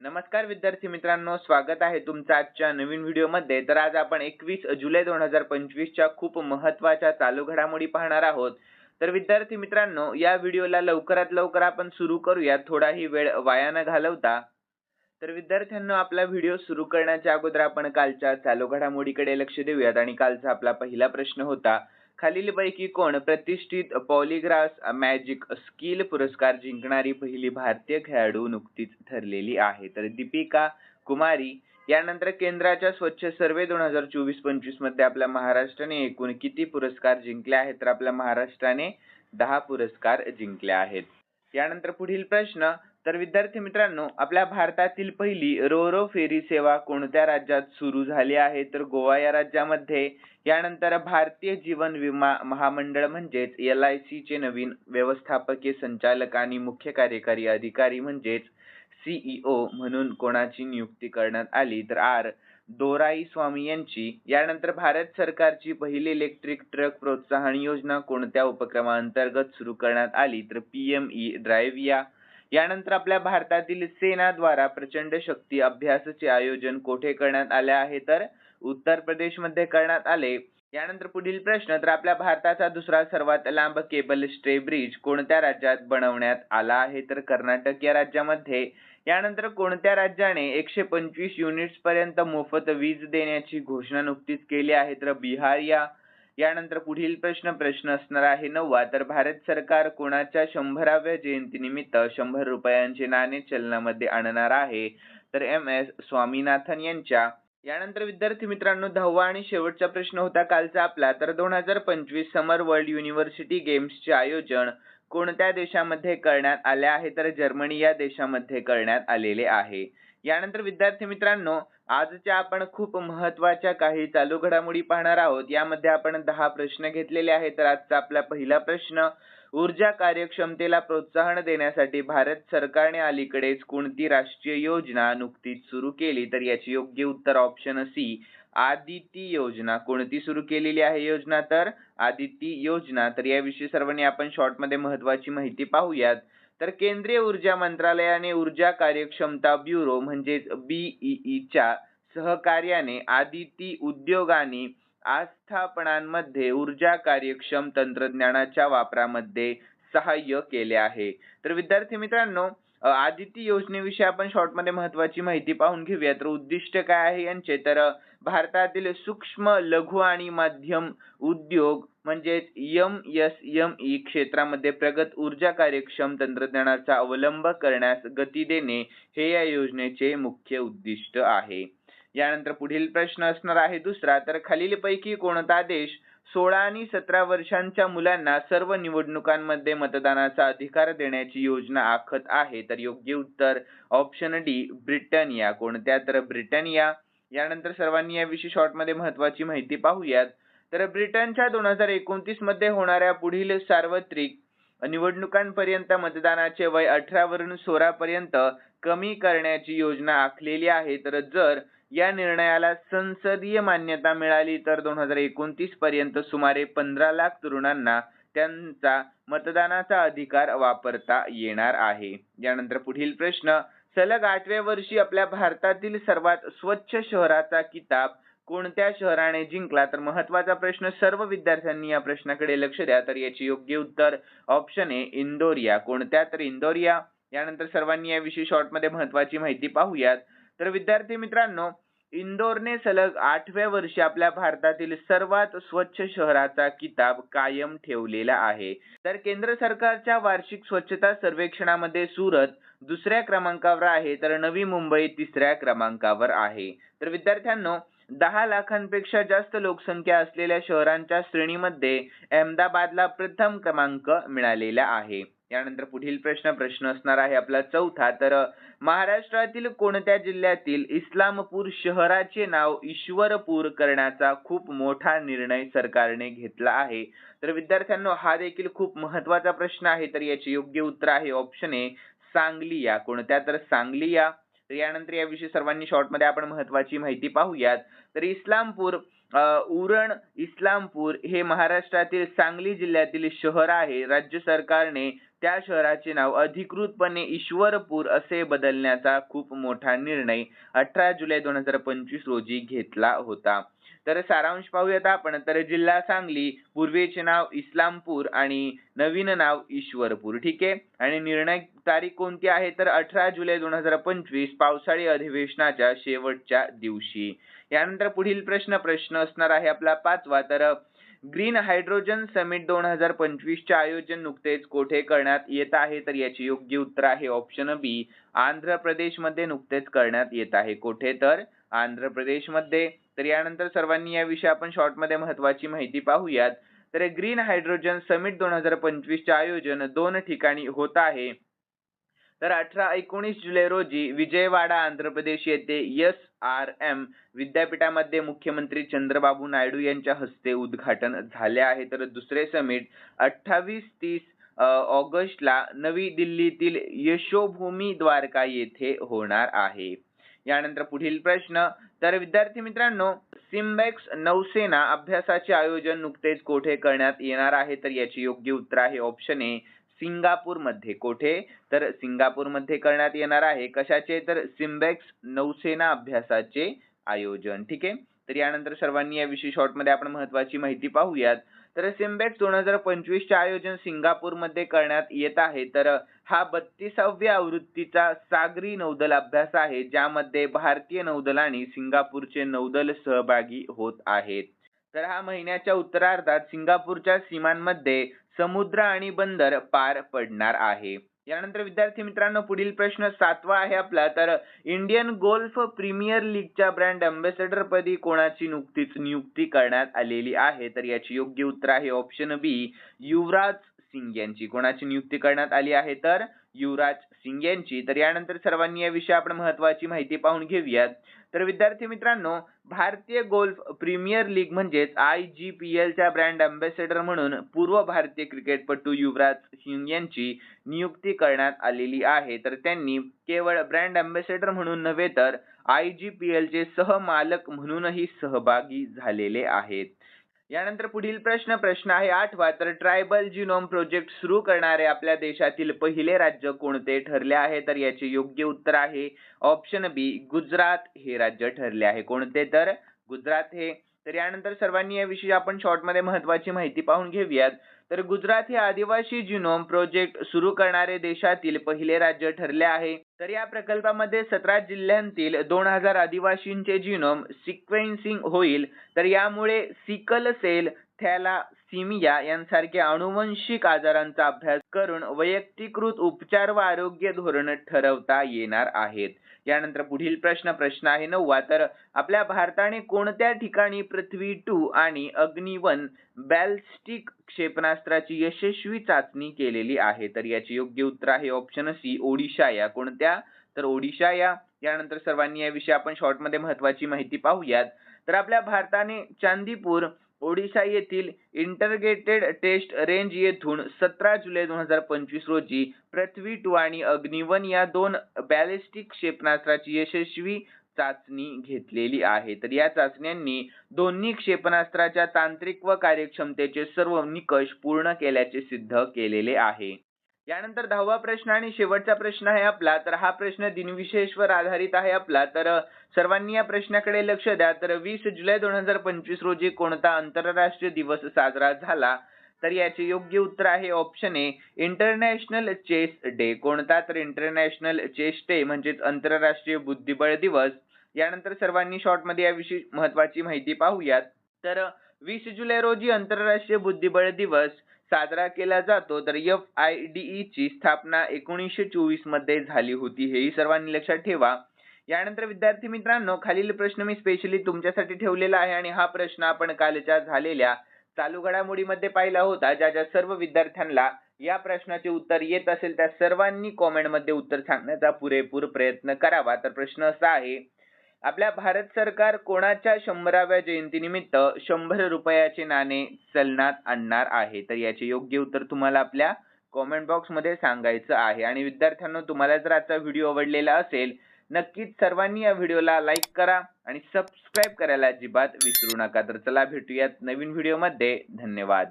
नमस्कार विद्यार्थी मित्रांनो स्वागत आहे तुमचं आजच्या नवीन व्हिडिओमध्ये. तर आज आपण एकवीस जुलै दोन हजार पंचवीसच्या खूप महत्त्वाच्या चालू घडामोडी पाहणार आहोत. तर विद्यार्थी मित्रांनो या व्हिडिओला लवकरात लवकर आपण सुरू करूयात थोडाही वेळ वाया न घालवता. तर विद्यार्थ्यांनो आपला व्हिडिओ सुरू करण्याच्या अगोदर आपण कालच्या चालू घडामोडीकडे लक्ष देऊयात. आणि कालचा आपला पहिला प्रश्न होता खालीलपैकी कोण प्रतिष्ठित पॉलिग्रास मॅजिक स्किल पुरस्कार जिंकणारी पहिली भारतीय खेळाडू नुकतीच ठरलेली आहे. तर दीपिका कुमारी यानंतर केंद्राच्या स्वच्छ सर्वे दोन हजार चोवीस पंचवीसमध्ये आपल्या महाराष्ट्राने एकूण किती पुरस्कार जिंकले आहेत? तर आपल्या महाराष्ट्राने दहा पुरस्कार जिंकले आहेत. यानंतर पुढील प्रश्न तर विद्यार्थी मित्रांनो आपल्या भारतातील पहिली रो रो फेरी सेवा कोणत्या राज्यात सुरू झाली आहे? तर गोवा या राज्यामध्ये. यानंतर भारतीय जीवन विमा महामंडळ म्हणजेच एल आय सीचे नवीन व्यवस्थापकीय संचालक आणि मुख्य कार्यकारी अधिकारी म्हणजेच सीईओ म्हणून कोणाची नियुक्ती करण्यात आली? तर आर. दोराई स्वामी यांची. यानंतर भारत सरकारची पहिली इलेक्ट्रिक ट्रक प्रोत्साहन योजना कोणत्या उपक्रमाअंतर्गत सुरू करण्यात आली? तर पी एम ड्राईव्ह या यानंतर आपल्या भारतातील सेनाद्वारा प्रचंड शक्ती अभ्यासाचे आयोजन कोठे करण्यात आले आहे? तर उत्तर प्रदेशमध्ये करण्यात आले. यानंतर पुढील प्रश्न तर आपल्या भारताचा दुसरा सर्वात लांब केबल स्टे ब्रिज कोणत्या राज्यात बनवण्यात आला आहे? तर कर्नाटक या राज्यामध्ये. यानंतर कोणत्या राज्याने एकशे पंचवीस युनिट्स पर्यंत मोफत वीज देण्याची घोषणा नुकतीच केली आहे? तर बिहार या यानंतर पुढील प्रश्न प्रश्न असणार आहे नववा. तर भारत सरकार कोणाच्या शंभराव्या जयंतीनिमित्त शंभर रुपयांचे नाणे चलनामध्ये आणणार आहे? तर एम एस स्वामीनाथन यांच्या. यानंतर विद्यार्थी मित्रांनो दहावा आणि शेवटचा प्रश्न होता कालचा आपला. तर दोन हजार पंचवीस समर वर्ल्ड युनिव्हर्सिटी गेम्सचे आयोजन कोणत्या देशामध्ये करण्यात आले आहे? तर जर्मनी या देशामध्ये करण्यात आलेले आहे. यानंतर विद्यार्थी मित्रांनो आजच्या आपण खूप महत्त्वाच्या काही चालू घडामोडी पाहणार आहोत. यामध्ये आपण दहा प्रश्न घेतलेले आहेत. तर आजचा आपला पहिला प्रश्न ऊर्जा कार्यक्षमतेला प्रोत्साहन देण्यासाठी भारत सरकारने अलीकडेच कोणती राष्ट्रीय योजना नुकतीच सुरू केली? तर याचे योग्य उत्तर ऑप्शन सी आदिती योजना. कोणती सुरू केलेली आहे योजना? तर आदिती योजना. तर याविषयी सर्वांनी आपण शॉर्टमध्ये महत्वाची माहिती पाहूयात. तर केंद्रीय ऊर्जा मंत्रालयाने ऊर्जा कार्यक्षमता ब्युरो म्हणजेच बीईईच्या सहकार्याने आदिती उद्योगाने आस्थापनांमध्ये ऊर्जा कार्यक्षम तंत्रज्ञानाच्या वापरामध्ये सहाय्य केले आहे. तर विद्यार्थी मित्रांनो आदिती योजनेविषयी आपण शॉर्टमध्ये महत्वाची माहिती पाहून घेऊया. तर उद्दिष्ट काय आहे यांचे? तर भारतातील सूक्ष्म लघु आणि मध्यम उद्योग म्हणजेच यम एस यम ई क्षेत्रामध्ये प्रगत ऊर्जा कार्यक्षम तंत्रज्ञानाचा अवलंब करण्यास गती देणे हे या योजनेचे मुख्य उद्दिष्ट आहे. यानंतर पुढील प्रश्न असणार आहे दुसरा. तर खालीलपैकी कोणता देश सोळा आणि सतरा वर्षांच्या मुलांना सर्व निवडणुकांमध्ये मतदानाचा अधिकार देण्याची योजना आखत आहे. तर योग्य उत्तर ऑप्शन डी ब्रिटनिया. कोणत्या? तर ब्रिटनिया. यानंतर सर्वांनी याविषयी शॉर्टमध्ये महत्वाची माहिती पाहूयात. तर ब्रिटनच्या दोन हजार एकोणतीसमध्ये होणाऱ्या पुढील सार्वत्रिक निवडणुकांपर्यंत मतदानाचे वय अठरा वरून सोळा पर्यंत कमी करण्याची योजना आखलेली आहे. तर जर या निर्णयाला संसदीय मान्यता मिळाली तर दोन हजार एकोणतीस पर्यंत सुमारे पंधरा लाख तरुणांना त्यांचा मतदानाचा अधिकार वापरता येणार आहे. यानंतर पुढील प्रश्न सलग आठव्या वर्षी आपल्या भारतातील सर्वात स्वच्छ शहराचा किताब कोणत्या शहराने जिंकला? तर महत्त्वाचा प्रश्न सर्व विद्यार्थ्यांनी या प्रश्नाकडे लक्ष द्या. तर याचे योग्य उत्तर ऑप्शन ए इंदोरिया. कोणत्या? तर इंदोरिया. यानंतर सर्वांनी याविषयी शॉर्टमध्ये महत्वाची माहिती पाहूयात. तर विद्यार्थी मित्रांनो इंदोरने सलग आठव्या वर्षी आपल्या भारतातील सर्वात स्वच्छ शहराचा किताब कायम ठेवलेला आहे. तर केंद्र सरकारच्या वार्षिक स्वच्छता सर्वेक्षणामध्ये सुरत दुसऱ्या क्रमांकावर आहे तर नवी मुंबई तिसऱ्या क्रमांकावर आहे. तर विद्यार्थ्यांनो दहा लाखांपेक्षा जास्त लोकसंख्या असलेल्या शहरांच्या श्रेणीमध्ये अहमदाबादला प्रथम क्रमांक मिळालेला आहे. यानंतर पुढील प्रश्न प्रश्न असणार आहे आपला चौथा. तर महाराष्ट्रातील कोणत्या जिल्ह्यातील इस्लामपूर शहराचे नाव ईश्वरपूर करण्याचा खूप मोठा निर्णय सरकारने घेतला आहे? तर विद्यार्थ्यांनो हा देखील खूप महत्त्वाचा प्रश्न आहे. तर याचे योग्य उत्तर आहे ऑप्शन ए सांगली या कोणत्या? तर सांगली या तर यानंतर याविषयी सर्वांनी शॉर्टमध्ये आपण महत्वाची माहिती पाहूयात. तर इस्लामपूर उरण इस्लामपूर हे महाराष्ट्रातील सांगली जिल्ह्यातील शहर आहे. राज्य सरकारने त्या शहराचे नाव अधिकृतपणे ईश्वरपूर असे बदलण्याचा खूप मोठा निर्णय अठरा जुलै दोन हजार पंचवीस रोजी घेतला होता. तर सारांश पाहूयात आपण. तर जिल्हा सांगली पूर्वीचे नाव इस्लामपूर आणि नवीन नाव ईश्वरपूर. ठीक आहे? आणि निर्णय तारीख कोणती आहे? तर अठरा जुलै दोन हजार पंचवीस पावसाळी अधिवेशनाच्या शेवटच्या दिवशी. यानंतर पुढील प्रश्न प्रश्न असणार आहे आपला पाचवा. तर ग्रीन हायड्रोजन समिट दोन हजार पंचवीसचे आयोजन नुकतेच कोठे करण्यात येत आहे? तर याची योग्य उत्तर आहे ऑप्शन बी आंध्र प्रदेशमध्ये नुकतेच करण्यात येत आहे. कोठे तर? आंध्र प्रदेशमध्ये. तर यानंतर सर्वांनी याविषयी आपण शॉर्टमध्ये महत्वाची माहिती पाहूयात. तर ग्रीन हायड्रोजन समिट दोन हजार पंचवीसचे आयोजन दोन ठिकाणी होत आहे. तर अठरा एकोणीस जुलै रोजी विजयवाडा आंध्र प्रदेश येथे एस आर एम विद्यापीठामध्ये मुख्यमंत्री चंद्रबाबू नायडू यांच्या हस्ते उद्घाटन झाले आहे. तर दुसरे समिट अठ्ठावीस तीस ऑगस्टला नवी दिल्लीतील यशोभूमी द्वारका येथे होणार आहे. यानंतर पुढील प्रश्न तर विद्यार्थी मित्रांनो सिम्बेक्स नौसेना अभ्यासाचे आयोजन नुकतेच कोठे करण्यात येणार आहे? तर याची योग्य उत्तर आहे ऑप्शन ए सिंगापूरमध्ये कोठे? तर सिंगापूरमध्ये करण्यात येणार आहे. कशाचे? तर सिम्बेक्स नौसेना अभ्यासाचे आयोजन. ठीक आहे? तर यानंतर सर्वांनी या विषयी मध्ये आपण महत्वाची माहिती पाहूयात. तर सिम्बेक्स दोन हजार पंचवीस चे आयोजन सिंगापूरमध्ये करण्यात येत आहे. तर हा बत्तीसाव्या आवृत्तीचा सागरी नौदल अभ्यास आहे ज्यामध्ये भारतीय नौदल आणि सिंगापूरचे नौदल सहभागी होत आहेत. तर हा महिन्याच्या उत्तरार्धात सिंगापूरच्या सीमांमध्ये समुद्र आणि बंदर पार पडणार आहे. यानंतर विद्यार्थी मित्रांनो पुढील प्रश्न सातवा आहे आपला. तर इंडियन गोल्फ प्रीमियर लीगच्या ब्रँड अँबॅसेडर पदी कोणाची नुकतीच नियुक्ती करण्यात आलेली आहे? तर याची योग्य उत्तर आहे ऑप्शन बी युवराज सिंग यांची. कोणाची नियुक्ती करण्यात आली आहे? तर युवराज सिंग यांची. तर यानंतर सर्वांनी याविषयी आपण महत्वाची माहिती पाहून घेऊयात. तर विद्यार्थी मित्रांनो भारतीय गोल्फ प्रीमियर लीग म्हणजेच आय जी पी एलच्या ब्रँड अँबॅसेडर म्हणून पूर्व भारतीय क्रिकेटपटू युवराज सिंग यांची नियुक्ती करण्यात आलेली आहे. तर त्यांनी केवळ ब्रँड अँबॅसेडर म्हणून नव्हे तर आय जी पी एलचे सहमालक म्हणूनही सहभागी झालेले आहेत. यानंतर पुढील प्रश्न प्रश्न आहे आठवा. तर ट्रायबल जिनोम प्रोजेक्ट सुरू करणारे आपल्या देशातील पहिले राज्य कोणते ठरले आहे? तर याचे योग्य उत्तर आहे ऑप्शन बी गुजरात. हे राज्य ठरले आहे कोणते? तर गुजरात हे. तर यानंतर सर्वांनी याविषयी आपण शॉर्टमध्ये महत्वाची माहिती पाहून घेऊयात. तर गुजरात हे आदिवासी जिनोम प्रोजेक्ट सुरू करणारे देशातील पहिले राज्य ठरले आहे. तर या प्रकल्पामध्ये सतरा जिल्ह्यांतील दोन हजार आदिवासींचे जिनोम सिक्वेन्सिंग होईल. तर यामुळे सिकल सेल थॅलासिमिया यांसारख्या अनुवंशिक आजारांचा अभ्यास करून वैयक्तिकृत उपचार व आरोग्य धोरण ठरवता येणार आहेत. यानंतर पुढील प्रश्न प्रश्न आहे नववा. तर आपल्या भारताने कोणत्या ठिकाणी पृथ्वी टू आणि अग्निवन बॅलिस्टिक क्षेपणास्त्राची यशस्वी चाचणी केलेली आहे? तर याचे योग्य उत्तर आहे ऑप्शन सी ओडिशा. या कोणत्या? तर ओडिशा या. यानंतर सर्वांनी याविषयी आपण शॉर्टमध्ये महत्वाची माहिती पाहूयात. तर आपल्या भारताने चांदीपूर ओडिशा येथील इंटरग्रेटेड टेस्ट रेंज येथून सतरा जुलै दोन हजार पंचवीस रोजी पृथ्वी टू आणि अग्निवन या दोन बॅलिस्टिक क्षेपणास्त्राची यशस्वी चाचणी घेतलेली आहे. तर या चाचण्यांनी दोन्ही क्षेपणास्त्राच्या तांत्रिक व कार्यक्षमतेचे सर्व निकष पूर्ण केल्याचे सिद्ध केलेले आहे. यानंतर दहावा प्रश्न आणि शेवटचा प्रश्न आहे आपला. तर हा प्रश्न दिनविशेषवर आधारित आहे आपला. तर सर्वांनी या प्रश्नाकडे लक्ष द्या. तर वीस जुलै दोन हजार पंचवीस रोजी कोणता आंतरराष्ट्रीय दिवस साजरा झाला? तर याचे योग्य उत्तर आहे option A international chess day कोणता? तर इंटरनॅशनल चेस डे म्हणजेच आंतरराष्ट्रीय बुद्धिबळ दिवस. यानंतर सर्वांनी शॉर्टमध्ये याविषयी महत्वाची माहिती पाहूयात. तर वीस जुलै रोजी आंतरराष्ट्रीय बुद्धिबळ दिवस. साजरा केला जातो. तर एफ आय डी ई ची स्थापना एकोणीसशे चोवीसमध्ये झाली होती. हेही सर्वांनी लक्षात ठेवा. यानंतर विद्यार्थी मित्रांनो खालील प्रश्न मी स्पेशली तुमच्यासाठी ठेवलेला आहे आणि हा प्रश्न आपण कालच्या झालेल्या चालू घडामोडीमध्ये पाहिला होता. ज्या ज्या सर्व विद्यार्थ्यांना या प्रश्नाचे उत्तर येत असेल त्या सर्वांनी कॉमेंटमध्ये उत्तर सांगण्याचा पुरेपूर प्रयत्न करावा. तर प्रश्न असा आहे आपल्या भारत सरकार कोणाच्या शंभराव्या जयंतीनिमित्त शंभर रुपयाचे नाणे चलनात आणणार आहे? तर याचे योग्य उत्तर तुम्हाला आपल्या कॉमेंट बॉक्समध्ये सांगायचं आहे. आणि विद्यार्थ्यांनो तुम्हाला जर आजचा व्हिडिओ आवडलेला असेल नक्कीच सर्वांनी या व्हिडिओला लाईक करा आणि सबस्क्राईब करायला अजिबात विसरू नका. तर चला भेटूयात नवीन व्हिडिओमध्ये धन्यवाद.